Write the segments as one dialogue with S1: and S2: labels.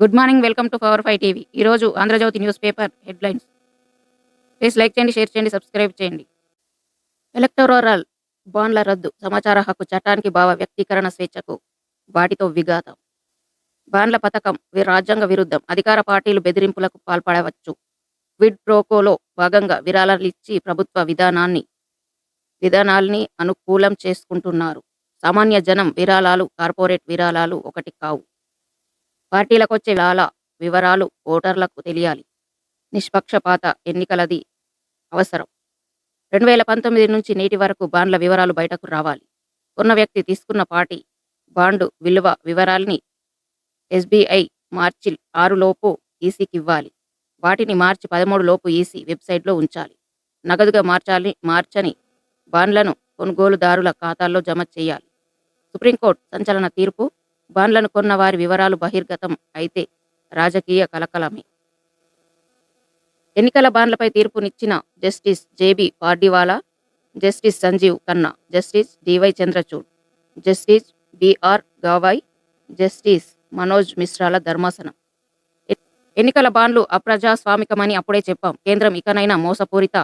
S1: Good morning welcome to power five TV. ఈరోజు Andhra Jyothi news paper headlines. Please like చేయండి share చేయండి subscribe చేయండి. Electoral బాండ్ల రద్దు సమాచార హక్కు చట్టానికి భావ వ్యక్తీకరణ స్వేచ్ఛకు వాటితో విఘాతం. బాండ్ల పథకం రాజ్యాంగ విరుద్ధం. అధికార పార్టీలు బెదిరింపులకు పాల్పడవచ్చు. విడ్ ప్రోకోలో భాగంగా విరాళాలు ఇచ్చి ప్రభుత్వ విధానాన్ని విధానాల్ని అనుకూలం చేసుకుంటున్నారు. సామాన్య జనం విరాళాలు కార్పొరేట్ విరాళాలు ఒకటి కావు. పార్టీలకు వచ్చే విరాళ వివరాలు ఓటర్లకు తెలియాలి. నిష్పక్షపాత ఎన్నికలది అవసరం. రెండు వేల పంతొమ్మిది నుంచి నేటి వరకు బాండ్ల వివరాలు బయటకు రావాలి. ఉన్న వ్యక్తి తీసుకున్న పార్టీ బాండు విలువ వివరాల్ని ఎస్బీఐ మార్చి ఆరు లోపు ఈసీకి ఇవ్వాలి వాటిని మార్చి పదమూడు లోపు ఈసీ వెబ్సైట్లో ఉంచాలి. నగదుగా మార్చాలి మార్చని బాండ్లను కొనుగోలుదారుల ఖాతాల్లో జమ చేయాలి. సుప్రీంకోర్టు సంచలన తీర్పు బాండ్లను కొన్న వారి వివరాలు బహిర్గతం అయితే రాజకీయ కలకలమే. ఎన్నికల బాండ్లపై తీర్పునిచ్చిన justice J B Pardiwala justice Sanjiv Khanna justice D Y Chandrachud justice B R Gavai justice Manoj మిశ్రాల ధర్మాసనం. ఎన్నికల బాండ్లు అప్రజాస్వామికమని అప్పుడే చెప్పాం. కేంద్రం ఇకనైనా మోసపూరిత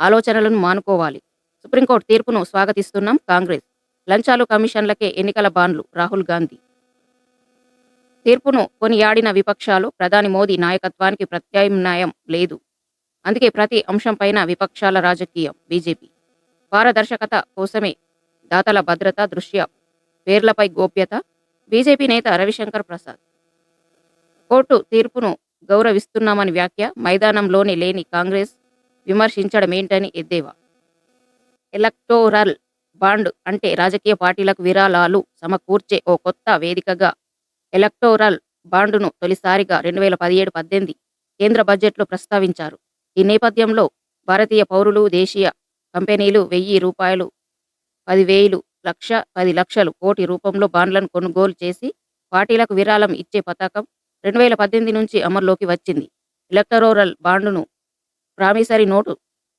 S1: ఆలోచనలను మానుకోవాలి. సుప్రీంకోర్టు తీర్పును స్వాగతిస్తున్నాం కాంగ్రెస్. లంచాలు కమిషన్లకే ఎన్నికల బాండ్లు రాహుల్ గాంధీ. తీర్పును కొనియాడిన విపక్షాలు ప్రధాని మోదీ నాయకత్వానికి ప్రత్యామ్నాయం లేదు. అందుకే ప్రతి అంశంపైన విపక్షాల రాజకీయం బీజేపీ. పారదర్శకత కోసమే దాతల భద్రత దృష్ట్యా పేర్లపై గోప్యత బీజేపీ నేత రవిశంకర్ ప్రసాద్. కోర్టు తీర్పును గౌరవిస్తున్నామని వ్యాఖ్య మైదానంలోనే లేని కాంగ్రెస్ విమర్శించడమేంటని ఎద్దేవా? ఎలక్టోరల్ బాండ్ అంటే రాజకీయ పార్టీలకు విరాళాలు సమకూర్చే ఓ కొత్త వేదికగా ఎలక్టోరల్ బాండును తొలిసారిగా రెండు వేల పదిహేడు పద్దెనిమిది కేంద్ర బడ్జెట్లో ప్రస్తావించారు. ఈ నేపథ్యంలో భారతీయ పౌరులు దేశీయ కంపెనీలు వెయ్యి రూపాయలు పదివేలు లక్ష పది లక్షలు కోటి రూపంలో బాండ్లను కొనుగోలు చేసి పార్టీలకు విరాళం ఇచ్చే పథకం రెండు వేల పద్దెనిమిది నుంచి అమల్లోకి వచ్చింది. ఎలక్టరోరల్ బాండును ప్రామిసరీ నోటు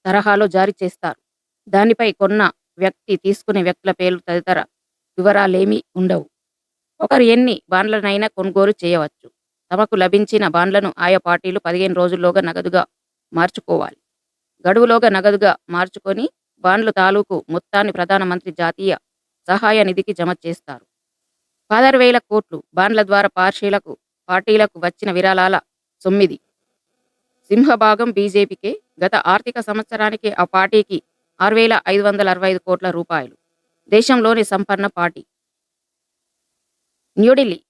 S1: తరహాలో జారీ చేస్తారు. దానిపై కొన్న వ్యక్తి తీసుకునే వ్యక్తుల పేర్లు తదితర వివరాలేమీ ఉండవు. ఒకరు ఎన్ని బాండ్లనైనా కొనుగోలు చేయవచ్చు. తమకు లభించిన బాండ్లను ఆయా పార్టీలు పదిహేను రోజుల్లోగా నగదుగా మార్చుకోవాలి. గడువులోగా నగదుగా మార్చుకొని బాండ్లు తాలూకు మొత్తాన్ని ప్రధానమంత్రి జాతీయ సహాయ నిధికి జమ చేస్తారు. పదహారు వేల కోట్లు బాండ్ల ద్వారా పార్షీలకు పార్టీలకు వచ్చిన విరాళాల తొమ్మిది సింహభాగం బీజేపీకే గత ఆర్థిక సంవత్సరానికి ఆ పార్టీకి ఆరు వేల ఐదు వందల అరవై ఐదు కోట్ల రూపాయలు. దేశంలోని సంపన్న పార్టీ. న్యూఢిల్లీ.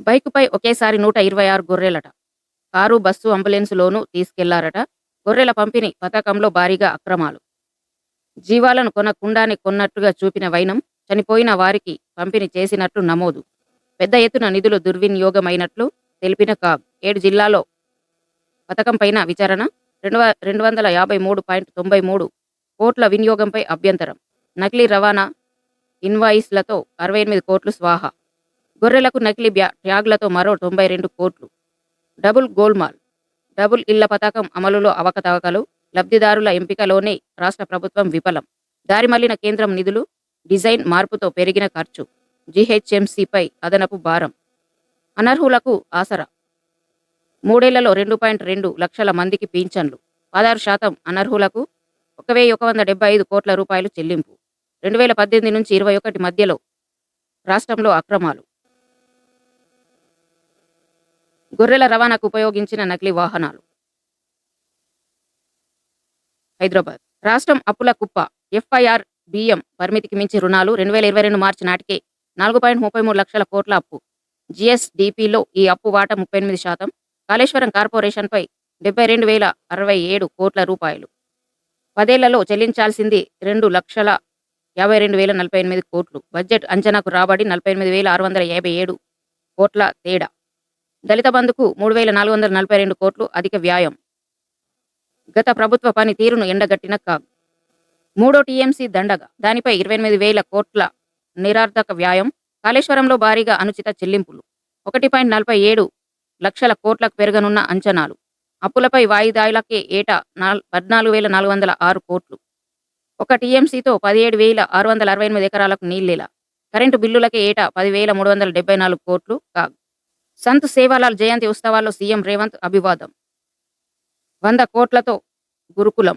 S1: బైకుపై ఒకేసారి నూట ఇరవై ఆరు గొర్రెలట. Car bus అంబులెన్సులోనూ తీసుకెళ్ళారట. గొర్రెల పంపిణీ పథకంలో భారీగా అక్రమాలు. జీవాలను కొనకుండానే కొన్నట్టుగా చూపిన వైనం చనిపోయిన వారికి పంపిణీ చేసినట్లు నమోదు. పెద్ద ఎత్తున నిధులు దుర్వినియోగమైనట్లు తెలిపిన కాగ్. ఏడు జిల్లాలో పథకంపైన విచారణ రెండు రెండు వందల యాభై మూడు పాయింట్ తొంభై మూడు కోట్ల వినియోగంపై అభ్యంతరం. నకిలీ రవాణా ఇన్వాయిస్లతో అరవై ఎనిమిది కోట్లు స్వాహా. గొర్రెలకు నకిలీ బ్యా ట్యాగ్లతో మరో తొంభై రెండు కోట్లు. డబుల్ గోల్మాల్. డబుల్ ఇళ్ళ పథకం అమలులో అవకతవకలు లబ్ధిదారుల ఎంపికలోనే రాష్ట్ర ప్రభుత్వం విఫలం. దారిమళ్ళిన కేంద్రం నిధులు డిజైన్ మార్పుతో పెరిగిన ఖర్చు. జీహెచ్ఎంసీపై అదనపు భారం. అనర్హులకు ఆసరా. మూడేళ్ళలో రెండు పాయింట్ రెండు లక్షల మందికి పింఛన్లు. పదహారు శాతం అనర్హులకు ఒక వెయ్యి ఒక వంద డెబ్బై ఐదు కోట్ల రూపాయలు చెల్లింపు. రెండు వేల పద్దెనిమిది నుంచి ఇరవై ఒకటి మధ్యలో రాష్ట్రంలో అక్రమాలు. గొర్రెల రవాణాకు ఉపయోగించిన నకిలీ వాహనాలు. హైదరాబాద్. రాష్ట్రం అప్పుల కుప్ప ఎఫ్ఐఆర్ బియ్యం పరిమితికి మించి రుణాలు రెండు వేల ఇరవై రెండు మార్చి నాటికే నాలుగు పాయింట్ ముప్పై మూడు లక్షల కోట్ల అప్పు. జిఎస్డిపిలో ఈ అప్పు వాటా ముప్పై ఎనిమిది శాతం. కాళేశ్వరం కార్పొరేషన్పై డెబ్బై రెండు వేల అరవై ఏడు కోట్ల రూపాయలు. పదేళ్ళలో చెల్లించాల్సింది రెండు లక్షల యాభై రెండు వేల నలభై ఎనిమిది కోట్లు. బడ్జెట్ అంచనాకు రాబడి నలభై ఎనిమిది వేల ఆరు వందల యాభై ఏడు కోట్ల తేడా. దళిత బంధుకు మూడు వేల నాలుగు వందల నలభై రెండు కోట్లు అధిక వ్యాయం. గత ప్రభుత్వ పని తీరును ఎండగట్టిన కాగ్. మూడో టీఎంసీ దండగ. దానిపై ఇరవై ఎనిమిది వేల కోట్ల నిరార్థక వ్యాయం. కాళేశ్వరంలో భారీగా అనుచిత చెల్లింపులు. ఒకటి పాయింట్ నలభై ఏడు లక్షల కోట్లకు పెరగనున్న అంచనాలు. అప్పులపై వాయిదాయులకే ఏటా పద్నాలుగు వేల నాలుగు వందల ఆరు కోట్లు. ఒక టీఎంసీతో పదిహేడు వేల ఆరు వందల అరవై ఎనిమిది ఎకరాలకు నీళ్ళేలా కరెంటు బిల్లులకే ఏటా పదివేల మూడు వందల డెబ్బై నాలుగు కోట్లు కాగ్. సంత్ సేవాలాల్ జయంతి ఉత్సవాల్లో సీఎం రేవంత్ అభివాదం. వంద కోట్లతో గురుకులం.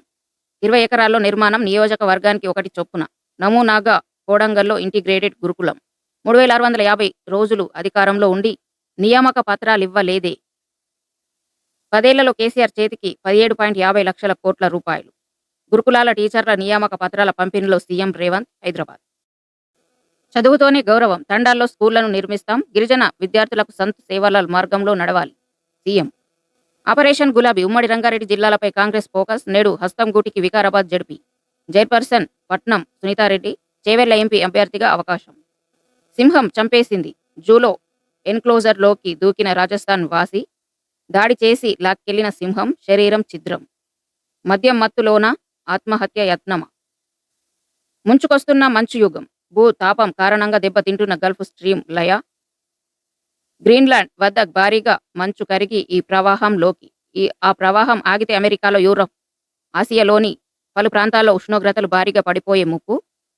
S1: ఇరవై ఎకరాల్లో నిర్మాణం నియోజకవర్గానికి ఒకటి చొప్పున. నమూనాగా కోడంగల్లో ఇంటిగ్రేటెడ్ గురుకులం. మూడు వేల ఆరు వందల యాభై రోజులు అధికారంలో ఉండి నియామక పత్రాలు ఇవ్వలేదే. పదేళ్ళలో కేసీఆర్ చేతికి పదిహేడు పాయింట్ యాభై లక్షల కోట్ల రూపాయలు. గురుకులాల టీచర్ల నియామక పత్రాల పంపిణీలో సీఎం రేవంత్ హైదరాబాద్. చదువుతోనే గౌరవం తండాల్లో స్కూళ్ళను నిర్మిస్తాం గిరిజన విద్యార్థులకు సంత్ సేవల మార్గంలో నడవాలి సీఎం. ఆపరేషన్ గులాబీ ఉమ్మడి రంగారెడ్డి జిల్లాలపై కాంగ్రెస్ ఫోకస్ నేడు హస్తంగూటికి వికారాబాద్ జడిపి. జైర్పర్సన్ పట్నం సునీతారెడ్డి చేవెళ్ళ ఎంపీ అభ్యర్థిగా అవకాశం. సింహం చంపేసింది జూలో ఎన్క్లోజర్లోకి దూకిన రాజస్థాన్ వాసి దాడి చేసి లాక్కెళ్ళిన సింహం శరీరం ఛిద్రం. మద్యం మత్తులోన ఆత్మహత్య యత్నమా? ముంచుకొస్తున్న మంచు యుగం భూ తాపం కారణంగా దెబ్బతింటున్న గల్ఫ్ స్ట్రీమ్ లయ. గ్రీన్లాండ్ వద్ద భారీగా మంచు కరిగి ఈ ప్రవాహంలోకి ఈ ఆ ప్రవాహం ఆగితే అమెరికాలో యూరప్ ఆసియాలోని పలు ప్రాంతాల్లో ఉష్ణోగ్రతలు భారీగా పడిపోయే ముప్పు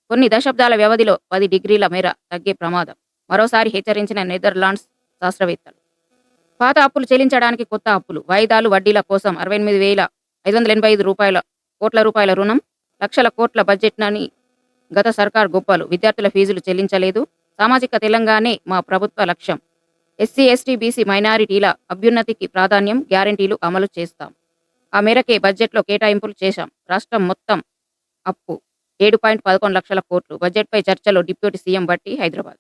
S1: కొన్ని దశాబ్దాల వ్యవధిలో పది డిగ్రీల మేర తగ్గే ప్రమాదం. మరోసారి హెచ్చరించిన నెదర్లాండ్స్ శాస్త్రవేత్తలు. పాత అప్పులు చెల్లించడానికి కొత్త అప్పులు వాయిదాలు వడ్డీల కోసం అరవై ఎనిమిది వేల ఐదు వందల ఎనభై ఐదు రూపాయల కోట్ల రూపాయల రుణం లక్షల కోట్ల బడ్జెట్నని గత సర్కార్ గొప్పలు. విద్యార్థుల ఫీజులు చెల్లించలేదు. సామాజిక తెలంగాణే మా ప్రభుత్వ లక్ష్యం. ఎస్సీ ఎస్టీ బీసీ మైనారిటీల అభ్యున్నతికి ప్రాధాన్యం గ్యారంటీలు అమలు చేస్తాం. ఆ మేరకే బడ్జెట్లో కేటాయింపులు చేశాం. రాష్ట్రం మొత్తం అప్పు ఏడు పాయింట్ పదకొండు లక్షల కోట్లు. బడ్జెట్పై చర్చలో డిప్యూటీ సీఎం బట్టి హైదరాబాద్.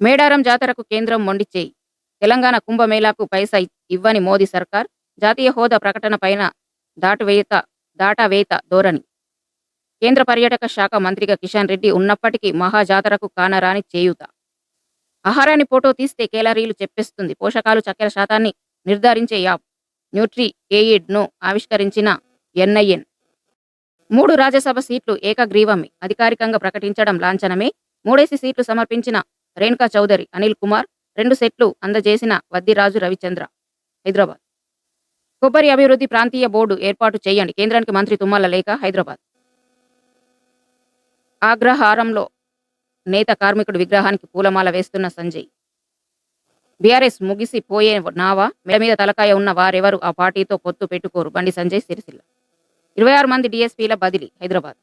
S1: మేడారం జాతరకు కేంద్రం మొండి చేయి. తెలంగాణ కుంభమేళాకు పైసా ఇవ్వని మోదీ సర్కార్ జాతీయ హోదా ప్రకటన పైన దాటువేయత దాటవేత ధోరణి. కేంద్ర పర్యాటక శాఖ మంత్రిగా కిషన్ రెడ్డి ఉన్నప్పటికీ మహాజాతరకు కానరాని చేయూత. ఆహారాన్ని ఫోటో తీస్తే కేలరీలు చెప్పేస్తుంది. పోషకాలు చక్కెర శాతాన్ని నిర్ధారించే యాప్. న్యూట్రీ ను ఆవిష్కరించిన ఎన్ఐఎన్. మూడు రాజ్యసభ సీట్లు ఏకగ్రీవమే. అధికారికంగా ప్రకటించడం లాంఛనమే. మూడేసి సీట్లు సమర్పించిన రేణుకా చౌదరి అనిల్ కుమార్ రెండు సెట్లు అందజేసిన వద్దిరాజు రవిచంద్ర. హైదరాబాద్. కొబ్బరి అభివృద్ధి ప్రాంతీయ బోర్డు ఏర్పాటు చేయండి. కేంద్రానికి మంత్రి తుమ్మల లేఖ హైదరాబాద్. ఆగ్రహారంలో నేత కార్మికుడు విగ్రహానికి పూలమాల వేస్తున్న సంజయ్. బీఆర్ఎస్ ముగిసిపోయే నావా మెడ మీద తలకాయ ఉన్న వారెవరు ఆ పార్టీతో పొత్తు పెట్టుకోరు? బండి సంజయ్ సిరిసిల్ల. ఇరవై ఆరు మంది డిఎస్పీల బదిలీ హైదరాబాద్.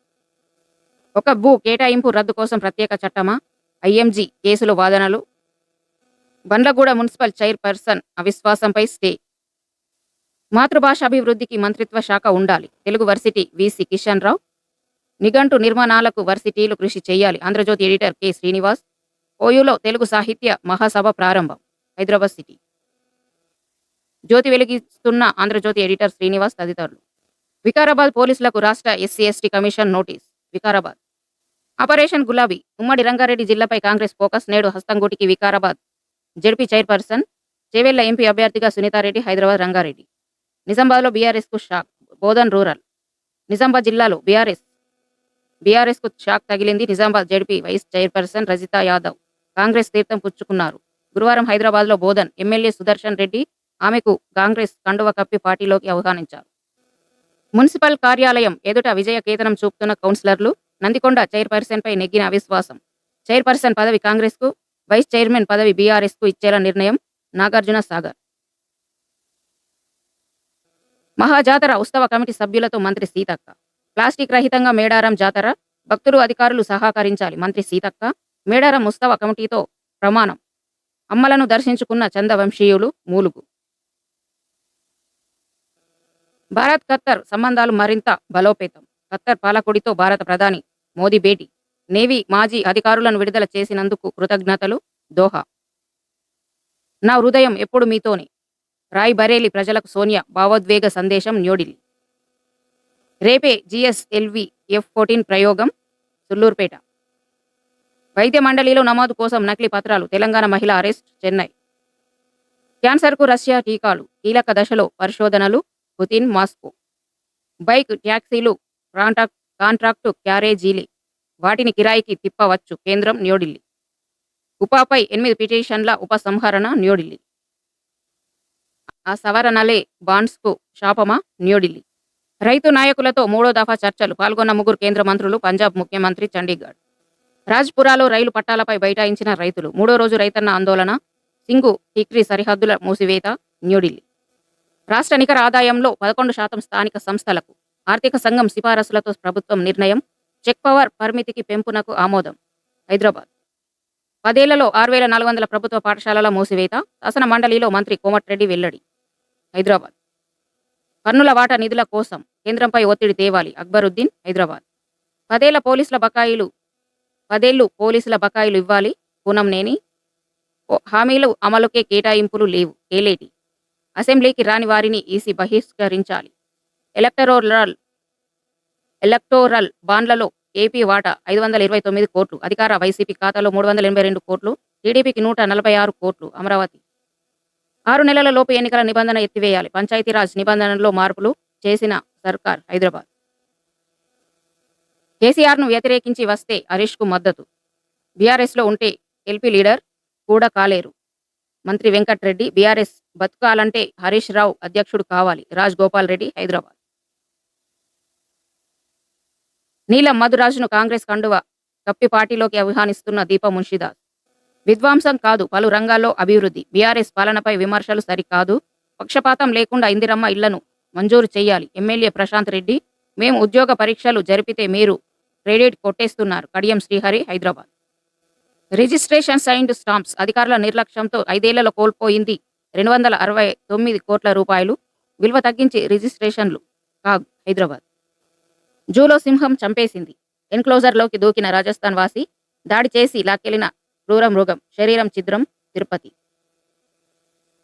S1: ఒక భూ కేటాయింపు రద్దు కోసం ప్రత్యేక చట్టమా? ఐఎంజీ కేసులో వాదనలు. బండ్లగూడ మున్సిపల్ చైర్పర్సన్ అవిశ్వాసంపై స్టే మాతృభాష అభివృద్ధికి మంత్రిత్వ శాఖ ఉండాలి. తెలుగు వర్సిటీ విసి కిషన్ రావు నిఘంటు నిర్మాణాలకు వర్సిటీలు కృషి చేయాలి. ఆంధ్రజ్యోతి ఎడిటర్ కె శ్రీనివాస్ ఓయూలో తెలుగు సాహిత్య మహాసభ ప్రారంభం హైదరాబాద్ సిటీ. జ్యోతి వెలిగిస్తున్న ఆంధ్రజ్యోతి ఎడిటర్ శ్రీనివాస్ తదితరులు. వికారాబాద్ పోలీసులకు రాష్ట్ర SC ST commission notice Vikarabad. Operation గులాబీ ఉమ్మడి రంగారెడ్డి జిల్లాపై కాంగ్రెస్ ఫోకస్ నేడు హస్తంగూటికి Vikarabad ZP chairperson Chevella MP అభ్యర్థిగా సునీతారెడ్డి హైదరాబాద్ రంగారెడ్డి. నిజామాబాద్లో బీఆర్ఎస్కు షాక్ బోధన్ రూరల్. నిజామాబాద్ జిల్లాలో బీఆర్ఎస్ బీఆర్ఎస్కు షాక్ తగిలింది Nizamabad ZP vice chairperson Rajitha Yadav. Congress తీర్థం పుచ్చుకున్నారు. గురువారం హైదరాబాద్లో బోధన్ ఎమ్మెల్యే సుదర్శన్ రెడ్డి ఆమెకు కాంగ్రెస్ కండువ కప్పి పార్టీలోకి ఆహ్వానించారు. మున్సిపల్ కార్యాలయం ఎదుట విజయ కేతనం చూపుతున్న కౌన్సిలర్లు నందికొండ చైర్పర్సన్ పై నెగ్గిన అవిశ్వాసం. చైర్పర్సన్ పదవి కాంగ్రెస్కు వైస్ చైర్మన్ పదవి బీఆర్ఎస్కు ఇచ్చేలా నిర్ణయం నాగార్జున సాగర్ మహాజాతర ఉత్సవ కమిటీ సభ్యులతో మంత్రి సీతక్క. ప్లాస్టిక్ రహితంగా మేడారం జాతర భక్తులు అధికారులు సహకరించాలి మంత్రి సీతక్క. మేడారం ఉత్సవ కమిటీతో ప్రమాణం. అమ్మలను దర్శించుకున్న చందవంశీయులు మూలుగు. భారత్ ఖత్తర్ సంబంధాలు మరింత బలోపేతం. ఖత్తర్ పాలకుడితో భారత ప్రధాని మోదీ భేటీ. నేవీ మాజీ అధికారులను విడుదల చేసినందుకు కృతజ్ఞతలు దోహా. నా హృదయం ఎప్పుడు మీతోనే. రాయ్ బరేలి ప్రజలకు సోనియా భావోద్వేగ సందేశం న్యూఢిల్లీ. రేపే జిఎస్ఎల్వి ఎఫ్ ఫోర్టీన్ ప్రయోగం సుల్లూరుపేట. వైద్య మండలిలో నమోదు కోసం నకిలీ పత్రాలు తెలంగాణ మహిళ అరెస్ట్ చెన్నై. క్యాన్సర్కు రష్యా టీకాలు కీలక దశలో పరిశోధనలు Putin Moscow. Bike taxis contract contract క్యారేజీలే. వాటిని కిరాయికి తిప్పవచ్చు కేంద్రం న్యూఢిల్లీ. ఉపాపై ఎనిమిది పిటిషన్ల ఉపసంహరణ న్యూఢిల్లీ. ఆ సవరణలే బాండ్స్కు శాపమా? న్యూఢిల్లీ. రైతు నాయకులతో మూడో దఫా చర్చలు. పాల్గొన్న ముగ్గురు కేంద్ర మంత్రులు పంజాబ్ ముఖ్యమంత్రి చండీగఢ్. రాజ్పురాలో రైలు పట్టాలపై బైఠాయించిన రైతులు. మూడో రోజు రైతన్న ఆందోళన. సింగు టిక్రీ సరిహద్దుల మూసివేత న్యూఢిల్లీ. రాష్ట్ర నికర ఆదాయంలో పదకొండు శాతం స్థానిక సంస్థలకు ఆర్థిక సంఘం సిఫారసులతో ప్రభుత్వం నిర్ణయం చెక్ పవర్ పరిమితికి పెంపునకు ఆమోదం. హైదరాబాద్. పదేళ్ళలో ఆరు వేల నాలుగు వందల ప్రభుత్వ పాఠశాలల మూసివేత. శాసన మండలిలో మంత్రి కోమటిరెడ్డి వెల్లడి. హైదరాబాద్. పన్నుల వాటా నిధుల కోసం కేంద్రంపై ఒత్తిడి తేవాలి. అక్బరుద్దీన్ హైదరాబాద్. పదేళ్ళ పోలీసుల బకాయిలు పదేళ్ళు పోలీసుల బకాయిలు ఇవ్వాలి. పూనంనేని హామీలు అమలుకే కేటాయింపులు లేవు. కేలేటి అసెంబ్లీకి రాని వారిని ఈసీ బహిష్కరించాలి. ఎలక్టరోరల్ ఎలక్టోరల్ బాండ్లలో ఏపీ వాటా ఐదు వందల ఇరవై తొమ్మిది కోట్లు అధికార వైసీపీ ఖాతాలో మూడు వందల ఎనభై రెండు కోట్లు టీడీపీకి నూట నలభై ఆరు కోట్లు అమరావతి ఆరు నెలల లోపు ఎన్నికల నిబంధన ఎత్తివేయాలి. పంచాయతీరాజ్ నిబంధనల్లో మార్పులు చేసిన సర్కార్ హైదరాబాద్. కేసీఆర్ను వ్యతిరేకించి వస్తే హరీష్కు మద్దతు. బీఆర్ఎస్లో ఉంటే ఎల్పీ లీడర్ కూడా కాలేరు. మంత్రి వెంకట్రెడ్డి బీఆర్ఎస్ బతకాలంటే హరీష్ రావు అధ్యక్షుడు కావాలి. రాజ్ గోపాల్ రెడ్డి హైదరాబాద్. నీలం మధురాజును కాంగ్రెస్ కండువ కప్పి పార్టీలోకి ఆహ్వానిస్తున్న దీప మున్షిదాస్. విధ్వంసం కాదు పలు రంగాల్లో అభివృద్ధి. బీఆర్ఎస్ పాలనపై విమర్శలు సరికాదు. పక్షపాతం లేకుండా ఇందిరమ్మ ఇళ్ళను మంజూరు చేయాలి. ఎమ్మెల్యే ప్రశాంత్ రెడ్డి మేము ఉద్యోగ పరీక్షలు జరిపితే మీరు క్రెడిట్ కొట్టేస్తున్నారు. Kadiyam Srihari Hyderabad. Registration signed stamps అధికారుల నిర్లక్ష్యంతో ఐదేళ్ళలో కోల్పోయింది రెండు వందల అరవై తొమ్మిది కోట్ల రూపాయలు. విలువ తగ్గించి రిజిస్ట్రేషన్లు కాగ్ హైదరాబాద్. జూలో సింహం చంపేసింది. ఎన్క్లోజర్లోకి దూకిన రాజస్థాన్ వాసి దాడి చేసి లాక్కెళ్ళిన క్రూర మృగం శరీరం చిద్రం తిరుపతి.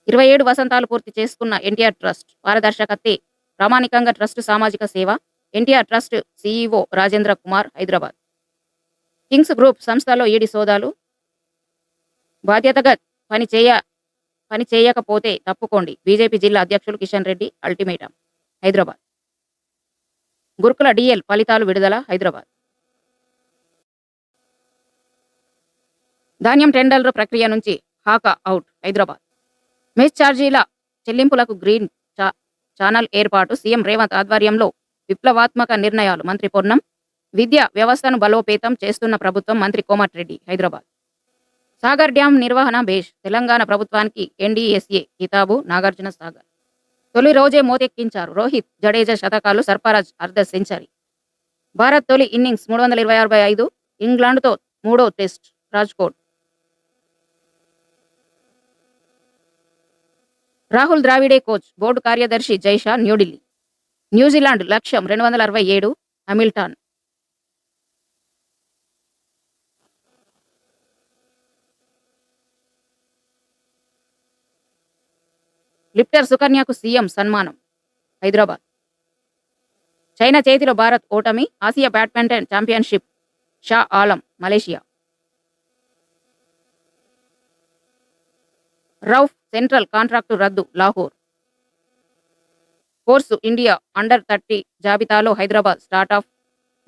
S1: ఇరవై ఏడు వసంతాలు పూర్తి చేసుకున్న ఎన్టీఆర్ ట్రస్ట్ పారదర్శకతే ప్రామాణికంగా ట్రస్ట్ సామాజిక సేవ NTR trust CEO Rajendra Kumar Hyderabad. Kings group సంస్థలో ఈడి సోదాలు. బాధ్యతగా పని చేయ పని చేయకపోతే తప్పుకోండి. బీజేపీ జిల్లా అధ్యక్షులు కిషన్ రెడ్డి అల్టిమేటం హైదరాబాద్. గురుకుల డిఎల్ ఫలితాలు విడుదల హైదరాబాద్. ధాన్యం టెండర్ల ప్రక్రియ నుంచి హాకా అవుట్ హైదరాబాద్. మెస్ ఛార్జీల చెల్లింపులకు గ్రీన్ చా- ఛానల్ ఏర్పాటు సీఎం రేవంత్ ఆధ్వర్యంలో విప్లవాత్మక నిర్ణయాలు. మంత్రి పొన్నం విద్య వ్యవస్థను బలోపేతం చేస్తున్న ప్రభుత్వం మంత్రి కోమటిరెడ్డి హైదరాబాద్. సాగర్ డ్యాం నిర్వహణ బేష్ తెలంగాణ ప్రభుత్వానికి ఎన్డీఎస్ఏ కితాబు నాగార్జున సాగర్. తొలి రోజే మోతెక్కించారు. రోహిత్ జడేజా శతకాలు సర్ఫరాజ్ అర్ధ సెంచరీ భారత్ తొలి ఇన్నింగ్స్ మూడు వందల ఇరవై అరవై ఐదు ఇంగ్లాండ్తో మూడో టెస్ట్ రాజ్కోట్. రాహుల్ ద్రావిడే కోచ్ బోర్డు కార్యదర్శి జైషా న్యూఢిల్లీ న్యూజిలాండ్ లక్ష్యం రెండు వందల అరవై ఏడు హమిల్టాన్. లిప్టర్ సుకన్యకు సీఎం సన్మానం హైదరాబాద్. చైనా చేతిలో భారత్ ఓటమి Asia badminton championship Shah Alam Malaysia. Rauf central contract రద్దు లాహోర్. కోర్సు ఇండియా అండర్ థర్టీ జాబితాలో Hyderabad startup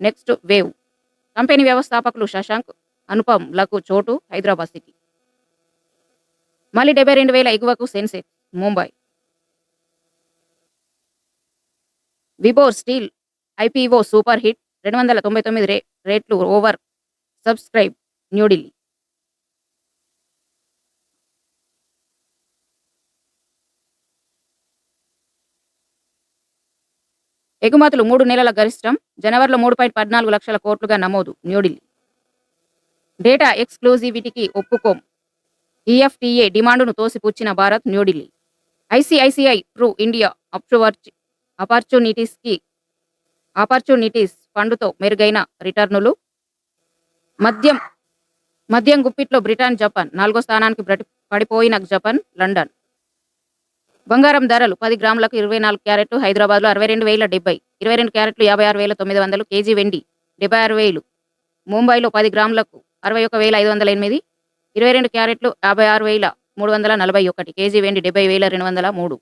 S1: next wave. Company వ్యవస్థాపకులు శశాంక్ అనుపంలకు చోటు హైదరాబాద్ సిటీ. మళ్ళీ డెబ్బై రెండు వేల ఎగువకు Sensex Mumbai. Vibhor steel IPO super hit రెండు వందల తొంభై తొమ్మిది రే రేట్లు ఓవర్ సబ్స్క్రైబ్ న్యూఢిల్లీ ఎగుమతులు మూడు నెలల గరిష్టం జనవరిలో మూడు పాయింట్ పద్నాలుగు లక్షల కోట్లుగా నమోదు న్యూఢిల్లీ. డేటా ఎక్స్క్లూజివిటీకి ఒప్పుకోం. ఈఎఫ్టీఏ డిమాండును తోసిపుచ్చిన Bharat New Delhi. ICICI true India అప్చువర్చ్ ఆపర్చునిటీస్కి ఆపర్చునిటీస్ ఫండ్తో మెరుగైన రిటర్నులు. మద్యం మద్యం గుప్పిట్లో బ్రిటన్ జపాన్. నాలుగో స్థానానికి బ్రటి- పడిపోయిన జపాన్ లండన్. బంగారం ధరలు పది గ్రాములకు ఇరవై నాలుగు క్యారెట్లు హైదరాబాద్లో అరవై రెండు వేల డెబ్బై ఇరవై రెండు క్యారెట్లు యాభై ఆరు వేల తొమ్మిది వందలు కేజీ వెండి డెబ్బై ఆరు వేలు. ముంబైలో పది గ్రాములకు అరవై ఒక వేల ఐదు వందల ఎనిమిది ఇరవై రెండు క్యారెట్లు యాభై ఆరు వేల మూడు వందల నలభై ఒకటి కేజీ వెండి డెబ్బై వేల రెండు వందల మూడు.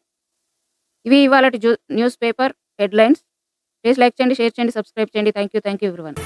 S1: ఇవి ఇవాళ news paper headlines. Please like చేయండి షేర్ చేయండి సబ్స్క్రైబ్ చేయండి. Thank you thank you everyone.